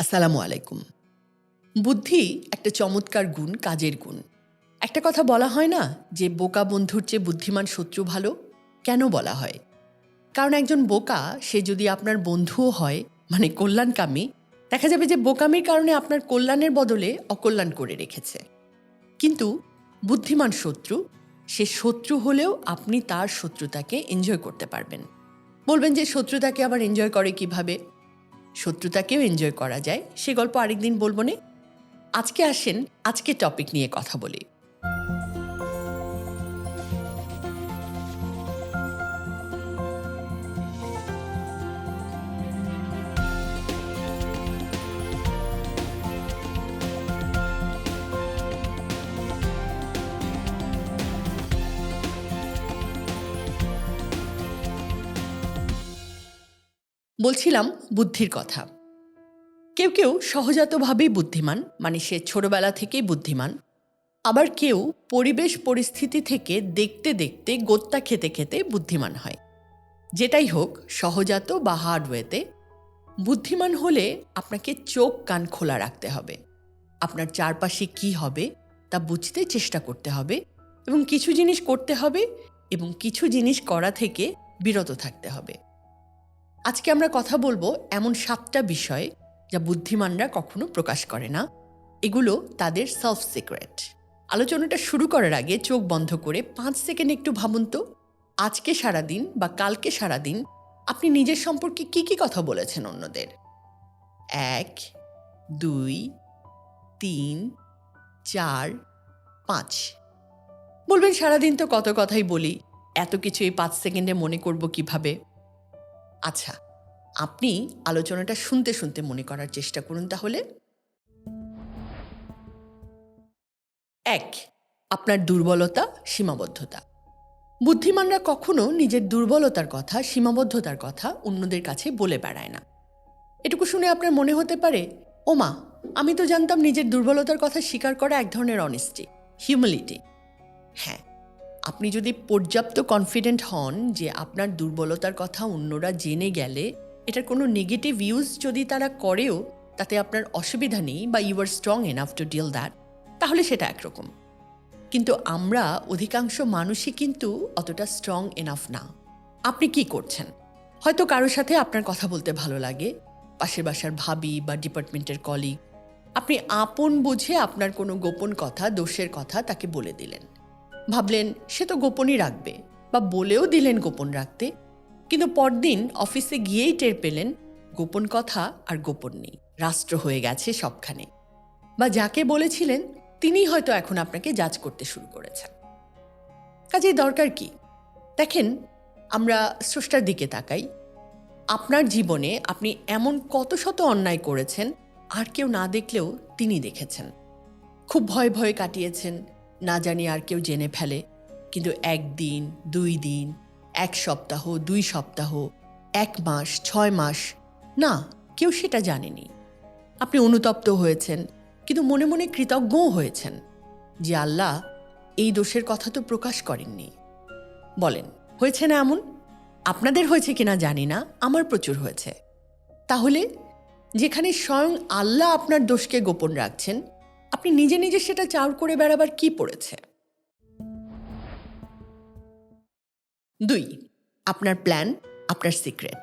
আসসালামু আলাইকুম। বুদ্ধি একটা চমৎকার গুণ, কাজের গুণ। একটা কথা বলা হয় না যে বোকা বন্ধুর চেয়ে বুদ্ধিমান শত্রু ভালো? কেন বলা হয়? কারণ একজন বোকা, সে যদি আপনার বন্ধুও হয় মানে কল্যাণকামী, দেখা যাবে যে বোকামির কারণে আপনার কল্যাণের বদলে অকল্যাণ করে রেখেছে। কিন্তু বুদ্ধিমান শত্রু, সে শত্রু হলেও আপনি তার শত্রুতাকে এনজয় করতে পারবেন। বলবেন যে শত্রুতাকে আবার এনজয় করে কীভাবে? শত্রুতাকেও এনজয় করা যায়। সে গল্প আরেকদিন বলব নে। আজকে আসেন, আজকে টপিক নিয়ে কথা বলি। বলছিলাম বুদ্ধির কথা। কেউ কেউ সহজাতভাবেই বুদ্ধিমান মানে সে ছোটবেলা থেকেই বুদ্ধিমান। আবার কেউ পরিবেশ পরিস্থিতি থেকে দেখতে দেখতে গোত্তা খেতে খেতে বুদ্ধিমান হয়। যেটাই হোক, সহজাত বা হার্ডওয়েতে বুদ্ধিমান হলে আপনাকে চোখ কান খোলা রাখতে হবে। আপনার চারপাশে কি হবে, তা বুঝতে চেষ্টা করতে হবে এবং কিছু জিনিস করতে হবে এবং কিছু জিনিস করা থেকে বিরত থাকতে হবে। আজকে আমরা কথা বলব এমন সাতটা বিষয় যা বুদ্ধিমানরা কখনো প্রকাশ করে না। এগুলো তাদের সেলফ সিক্রেট আলোচনাটা শুরু করার আগে চোখ বন্ধ করে পাঁচ সেকেন্ড একটু ভাবুন তো। আজকে সারাদিন বা কালকে সারাদিন আপনি নিজের সম্পর্কে কি কি কথা বলেছেন অন্যদের? এক, দুই, তিন, চার, পাঁচ। বলবেন সারাদিন তো কত কথাই বলি, এত কিছু এই পাঁচ সেকেন্ডে মনে করব কীভাবে? আচ্ছা আপনি আলোচনাটা শুনতে শুনতে মনে করার চেষ্টা করুন তাহলে। এক, আপনার দুর্বলতা, সীমাবদ্ধতা। বুদ্ধিমানরা কখনো নিজের দুর্বলতার কথা, সীমাবদ্ধতার কথা অন্যদের কাছে বলে বেড়ায় না। এটুকু শুনে আপনার মনে হতে পারে, ওমা, আমি তো জানতাম নিজের দুর্বলতার কথা স্বীকার করা এক ধরনের অনেস্টি হিউমিলিটি হ্যাঁ আপনি যদি পর্যাপ্ত কনফিডেন্ট হন যে আপনার দুর্বলতার কথা অন্যরা জেনে গেলে, এটার কোনো নেগেটিভ ইউজ যদি তারা করেও, তাতে আপনার অসুবিধা নেই বা you are strong enough to deal that তাহলে সেটা একরকম। কিন্তু আমরা অধিকাংশ মানুষই কিন্তু অতটা স্ট্রং এনাফ না। আপনি কি করছেন? হয়তো কারোর সাথে আপনার কথা বলতে ভালো লাগে, পাশের বাসার ভাবি বা ডিপার্টমেন্টের কলিগ আপনি আপন বুঝে আপনার কোনো গোপন কথা, দোষের কথা তাকে বলে দিলেন। ভাবলেন সে তো গোপনই রাখবে বা বলেও দিলেন গোপন রাখতে। কিন্তু পরদিন অফিসে গিয়েই টের পেলেন গোপন কথা আর গোপন নেই, রাষ্ট্র হয়ে গেছে সবখানে। বা যাকে বলেছিলেন তিনি হয়তো এখন আপনাকে জাজ করতে শুরু করেছেন। কাজেই দরকার কি? দেখেন, আমরা স্রষ্টার দিকে তাকাই। আপনার জীবনে আপনি এমন কত শত অন্যায় করেছেন, আর কেউ না দেখলেও তিনি দেখেছেন। খুব ভয় ভয়ে কাটিয়েছেন না জানি আর কেউ জেনে ফেলে, কিন্তু একদিন, দুই দিন, এক সপ্তাহ, দুই সপ্তাহ, এক মাস, ছয় মাস, না, কেউ সেটা জানেনি। আপনি অনুতপ্ত হয়েছেন, কিন্তু মনে মনে কৃতজ্ঞও হয়েছেন যে আল্লাহ এই দোষের কথা তো প্রকাশ করেননি। বলেন, হয়েছে না এমন? আপনাদের হয়েছে কিনা জানি না, আমার প্রচুর হয়েছে। তাহলে, যেখানে স্বয়ং আল্লাহ আপনার দোষকে গোপন রাখছেন আপনি নিজে নিজে সেটা চাউর করে বেড়াবার কি পড়েছে? দুই, আপনার প্ল্যান আপনার সিক্রেট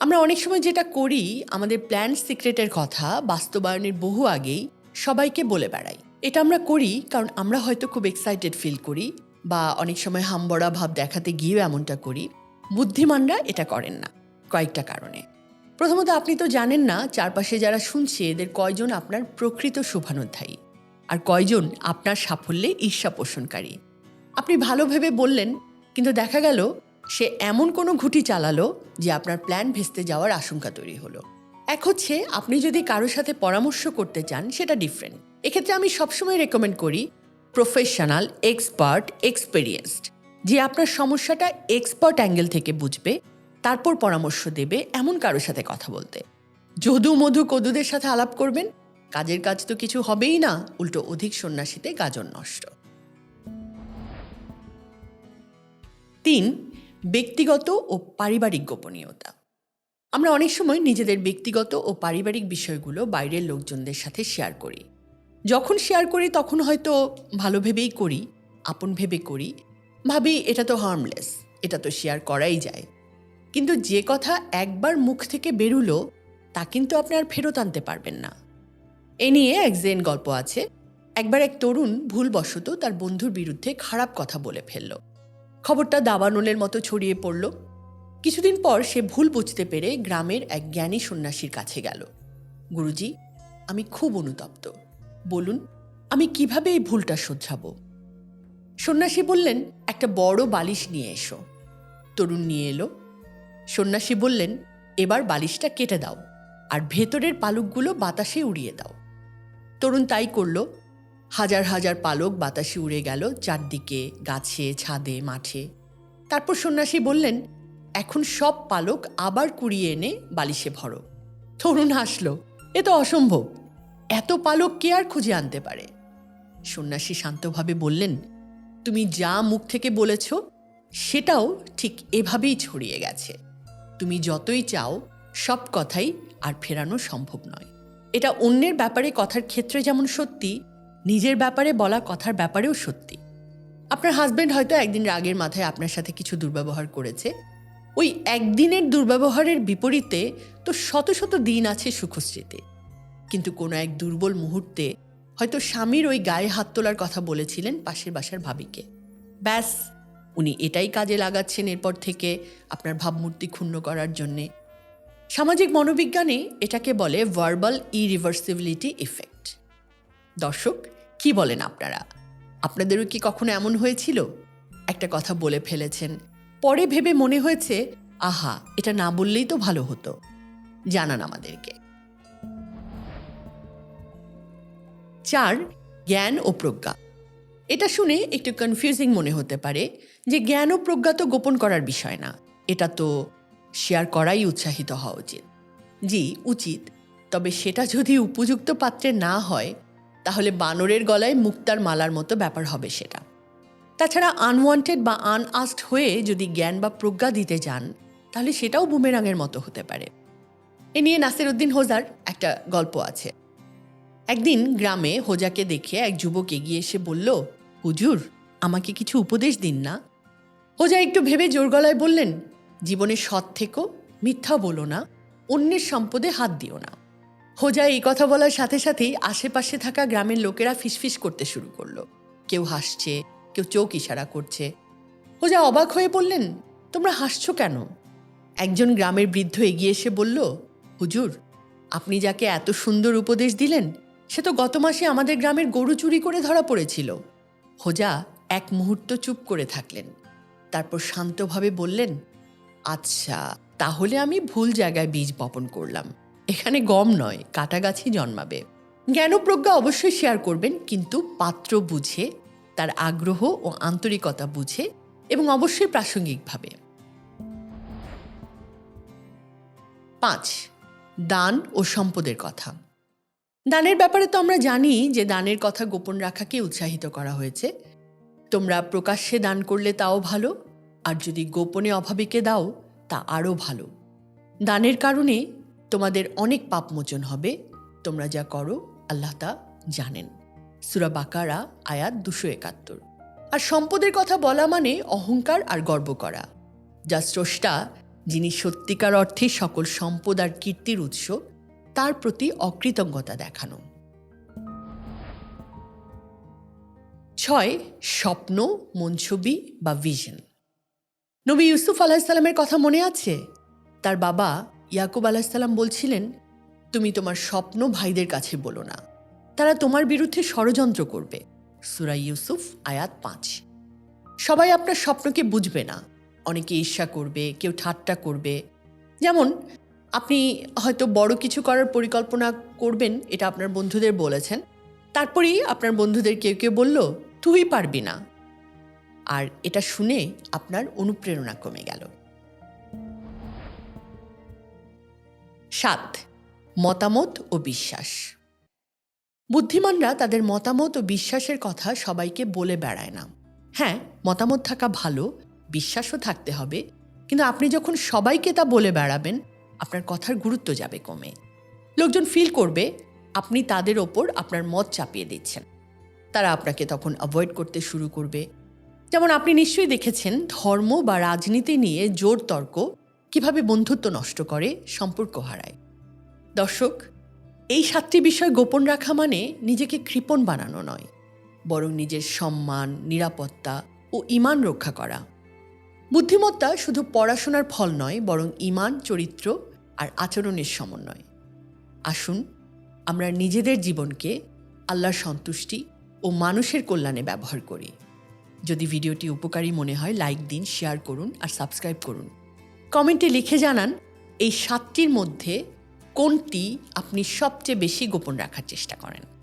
আমরা অনেক সময় যেটা করি, আমাদের প্ল্যান সিক্রেটের কথা বাস্তবায়নের বহু আগেই সবাইকে বলে বেড়াই। এটা আমরা করি কারণ আমরা হয়তো খুব এক্সাইটেড ফিল করি বা অনেক সময় হামবড়া ভাব দেখাতে গিয়েও এমনটা করি। বুদ্ধিমানরা এটা করেন না, কয়েকটা কারণে। প্রথমত, আপনি তো জানেন না, চারপাশে যারা শুনছে, এদের কয়জন আপনার প্রকৃত শুভানুধ্যায়ী? আর কয়জন আপনার সাফল্যে ঈর্ষা পোষণকারী আপনি ভালো ভেবে বললেন, কিন্তু দেখা গেল, সে এমন কোনো ঘুটি চালালো যে আপনার প্ল্যান ভেস্তে যাওয়ার আশঙ্কা তৈরি হলো। এক হচ্ছে, আপনি যদি কারোর সাথে পরামর্শ করতে চান, সেটা ডিফারেন্ট এক্ষেত্রে আমি সবসময় রেকমেন্ড করি প্রফেশনাল এক্সপার্ট এক্সপেরিয়েন্সড যে আপনার সমস্যাটা এক্সপার্ট অ্যাঙ্গেল থেকে বুঝবে তারপর পরামর্শ দেবে এমন কারোর সাথে কথা বলতে। যদু মধু কদুদের সাথে আলাপ করবেন, কাজের কাজ তো কিছু হবেই না, উল্টো অধিক সন্ন্যাসীতে গাজন নষ্ট। তিন, ব্যক্তিগত ও পারিবারিক গোপনীয়তা। আমরা অনেক সময় নিজেদের ব্যক্তিগত ও পারিবারিক বিষয়গুলো বাইরের লোকজনদের সাথে শেয়ার করি। যখন শেয়ার করি, তখন হয়তো ভালো ভেবেই করি, আপন ভেবে করি। ভাবি, এটা তো হার্মলেস এটা তো শেয়ার করাই যায়। কিন্তু যে কথা একবার মুখ থেকে বেরুলো, তা কিন্তু আপনি আর ফেরত আনতে পারবেন না। এ নিয়ে এক জেন গল্প আছে। একবার এক তরুণ ভুলবশত তার বন্ধুর বিরুদ্ধে খারাপ কথা বলে ফেলল। খবরটা দাবানলের মতো ছড়িয়ে পড়ল। কিছুদিন পর সে ভুল বুঝতে পেরে গ্রামের এক জ্ঞানী সন্ন্যাসীর কাছে গেল। গুরুজি, আমি খুব অনুতপ্ত। বলুন, আমি কীভাবে এই ভুলটা শোধরাবো? সন্ন্যাসী বললেন, একটা বড় বালিশ নিয়ে এসো। তরুণ নিয়ে এলো। সন্ন্যাসী বললেন, এবার বালিশটা কেটে দাও আর ভেতরের পালকগুলো বাতাসে উড়িয়ে দাও। তরুণ তাই করল। হাজার হাজার পালক বাতাসে উড়ে গেল চারদিকে, গাছে, ছাদে, মাঠে। তারপর সন্ন্যাসী বললেন, এখন সব পালক আবার কুড়িয়ে এনে বালিশে ভরো। তরুণ হাসলো, এ তো অসম্ভব। এত পালক কে আর খুঁজে আনতে পারে? সন্ন্যাসী শান্তভাবে বললেন, তুমি যা মুখ থেকে বলেছ, সেটাও ঠিক এভাবেই ছড়িয়ে গেছে। তুমি যতই চাও, সব কথাই আর ফেরানো সম্ভব নয়। এটা অন্যের ব্যাপারে কথার ক্ষেত্রে যেমন সত্যি, নিজের ব্যাপারে বলা কথার ব্যাপারেও সত্যি। আপনার হাজব্যান্ড হয়তো একদিন রাগের মাথায় আপনার সাথে কিছু দুর্ব্যবহার করেছে। ওই একদিনের দুর্ব্যবহারের বিপরীতে তো শত শত দিন আছে সুখস্মৃতি কিন্তু কোনো এক দুর্বল মুহূর্তে হয়তো স্বামীর ওই গায়ে হাত তোলার কথা বলেছিলেন পাশের বাসার ভাবিকে। ব্যাস উনি এটাই কাজে লাগাচ্ছেন এরপর থেকে আপনার ভাবমূর্তি ক্ষুণ্ণ করার জন্যে। সামাজিক মনোবিজ্ঞানে এটাকে বলে ভার্বাল ইরিভার্সিবিলিটি ইফেক্ট দর্শক, কি বলেন আপনারা? আপনাদেরও কি কখনো এমন হয়েছিল? একটা কথা বলে ফেলেছেন। পরে ভেবে মনে হয়েছে, আহা, এটা না বললেই তো ভালো হতো। জানান আমাদেরকে। চার, জ্ঞান ও প্রজ্ঞা। এটা শুনে একটু কনফিউজিং মনে হতে পারে যে জ্ঞান ও প্রজ্ঞা তো গোপন করার বিষয় না। এটা তো শেয়ার করাই উৎসাহিত হওয়া উচিত। জি, উচিত। তবে সেটা যদি উপযুক্ত পাত্রে না হয়, তাহলে বানরের গলায় মুক্তার মালার মতো ব্যাপার হবে সেটা। তাছাড়া আনওয়ান্টেড বা আনআস্ট হয়ে যদি জ্ঞান বা প্রজ্ঞা দিতে যান, তাহলে সেটাও বুমেরাঙের মতো হতে পারে। এ নিয়ে নাসির উদ্দিন হোজার একটা গল্প আছে। একদিন গ্রামে হোজাকে দেখে এক যুবক এগিয়ে এসে বলল হুজুর, আমাকে কিছু উপদেশ দিন না। হোজা একটু ভেবে জোর গলায় বললেন, জীবনে সৎ থেকো, মিথ্যা বলো না, অন্যের সম্পদে হাত দিও না। হোজা এই কথা বলার সাথে সাথেই আশেপাশে থাকা গ্রামের লোকেরা ফিসফিস করতে শুরু করল। কেউ হাসছে, কেউ চোখ ইশারা করছে। হোজা অবাক হয়ে বললেন, তোমরা হাসছো কেন? একজন গ্রামের বৃদ্ধ এগিয়ে এসে বলল, হুজুর, আপনি যাকে এত সুন্দর উপদেশ দিলেন, সে তো গত মাসে আমাদের গ্রামের গরু চুরি করে ধরা পড়েছিল। হোজা এক মুহূর্ত চুপ করে থাকলেন। তারপর শান্তভাবে বললেন আচ্ছা তাহলে আমি ভুল জায়গায় বীজ বপন করলাম। এখানে গম নয় কাটা গাছই জন্মাবে। জ্ঞান প্রজ্ঞা অবশ্যই শেয়ার করবেন, কিন্তু পাত্র বুঝে, তার আগ্রহ ও আন্তরিকতা বুঝে এবং অবশ্যই প্রাসঙ্গিকভাবে। পাঁচ, দান ও সম্পদের কথা। দানের ব্যাপারে তো আমরা জানি যে দানের কথা গোপন রাখাকে উৎসাহিত করা হয়েছে। তোমরা প্রকাশ্যে দান করলে তাও ভালো, আর যদি গোপনে অভাবীকে দাও, তা আরও ভালো। দানের কারণে তোমাদের অনেক পাপ মোচন হবে, তোমরা যা করো, আল্লাহ তা জানেন। সুরা বাকারা, আয়াত দুশো একাত্তর। আর সম্পদের কথা বলা মানে অহংকার আর গর্ব করা, যা স্রষ্টা, যিনি সত্যিকার অর্থে সকল সম্পদ আর কীর্তির উৎস তার প্রতি অকৃতজ্ঞতা দেখানো। ছয়, স্বপ্ন, মনছবি বা ভিশন নবী ইউসুফ আলাহিসাল্লামের কথা মনে আছে? তার বাবা ইয়াকুব আলাহিসাল্লাম বলছিলেন, তুমি তোমার স্বপ্ন ভাইদের কাছে বলো না। তারা তোমার বিরুদ্ধে ষড়যন্ত্র করবে। সুরা ইউসুফ, আয়াত পাঁচ। সবাই আপনার স্বপ্নকে বুঝবে না। অনেকে ঈর্ষা করবে, কেউ ঠাট্টা করবে। যেমন আপনি হয়তো বড় কিছু করার পরিকল্পনা করবেন, এটা আপনার বন্ধুদের বলেছেন। তারপরেই আপনার বন্ধুদের কেউ কেউ বলল, তুই পারবি না। আর এটা শুনে আপনার অনুপ্রেরণা কমে গেল। সাত, মতামত ও বিশ্বাস। বুদ্ধিমানরা তাদের মতামত ও বিশ্বাসের কথা সবাইকে বলে বেড়ায় না। হ্যাঁ মতামত থাকা ভালো, বিশ্বাসও থাকতে হবে, কিন্তু আপনি যখন সবাইকে তা বলে বেড়াবেন আপনার কথার গুরুত্ব যাবে কমে। লোকজন ফিল করবে, আপনি তাদের ওপর আপনার মত চাপিয়ে দিচ্ছেন। তারা আপনাকে তখন অ্যাভয়েড করতে শুরু করবে। যেমন আপনি নিশ্চয়ই দেখেছেন, ধর্ম বা রাজনীতি নিয়ে জোর তর্ক কীভাবে বন্ধুত্ব নষ্ট করে, সম্পর্ক হারায়। দর্শক, এই সাতটি বিষয় গোপন রাখা মানে নিজেকে কৃপণ বানানো নয়, বরং নিজের সম্মান, নিরাপত্তা ও ইমান রক্ষা করা। বুদ্ধিমত্তা শুধু পড়াশোনার ফল নয়, বরং ইমান, চরিত্র আর আচরণের সমন্বয়। আসুন, আমরা নিজেদের জীবনকে আল্লাহর সন্তুষ্টি ও মানুষের কল্যাণে ব্যবহার করি। যদি ভিডিওটি উপকারী মনে হয়, লাইক দিন, শেয়ার করুন আর সাবস্ক্রাইব করুন। কমেন্টে লিখে জানান, এই সাতটির মধ্যে কোনটি আপনি সবচেয়ে বেশি গোপন রাখার চেষ্টা করেন?